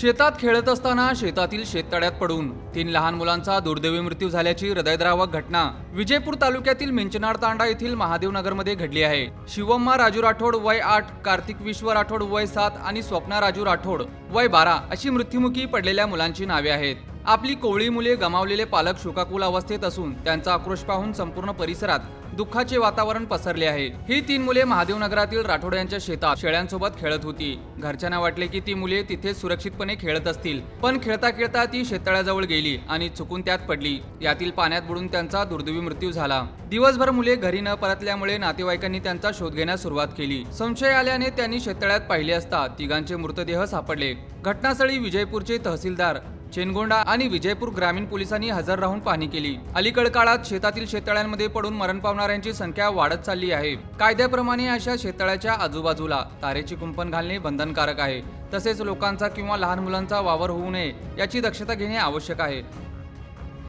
शेतात खेळत असताना शेतातील शेततळ्यात पडून तीन लहान मुलांचा दुर्दैवी मृत्यू झाल्याची हृदयद्रावक घटना विजयपूर तालुक्यातील मिंचनार तांडा येथील महादेवनगरमध्ये घडली आहे. शिवम्मा राजू राठोड वय आठ कार्तिक विश्व राठोड वय सात आणि स्वप्ना राजू राठोड वय बारा अशी मृत्युमुखी पडलेल्या मुलांची नावे आहेत. आपली कोवळी मुले गमावलेले पालक शोकाकुल अवस्थेत असून त्यांचा आक्रोश पाहून संपूर्ण परिसरात दुःखाचे वातावरण पसरले आहे. ही तीन मुले महादेवनगरातील राठोड यांच्या शेतात शेळ्यांसोबत खेळत होती. घरच्यांना वाटले की ती मुले तिथे सुरक्षितपणे खेळत असतील पण खेळता खेळता ती शेततळ्याजवळ गेली आणि चुकून त्यात पडली. यातील पाण्यात बुडून त्यांचा दुर्दैवी मृत्यू झाला. दिवसभर मुले घरी न परतल्यामुळे नातेवाईकांनी त्यांचा शोध घेण्यास सुरुवात केली. संशय आल्याने त्यांनी शेततळ्यात पाहिले असता तिघांचे मृतदेह सापडले. घटनास्थळी विजयपूरचे तहसीलदार चेनगोंडा आणि विजयपूर ग्रामीण पोलिसांनी हजर राहून पाहणी केली. अलीकड काळात शेतातील शेततळ्यांमध्ये पडून मरण पावणाऱ्यांची संख्या वाढत चालली आहे. कायद्याप्रमाणे अशा शेततळ्याच्या आजूबाजूला तारेची कुंपण घालणे बंधनकारक आहे. तसेच लोकांचा किंवा लहान मुलांचा वावर होऊ नये याची दक्षता घेणे आवश्यक आहे.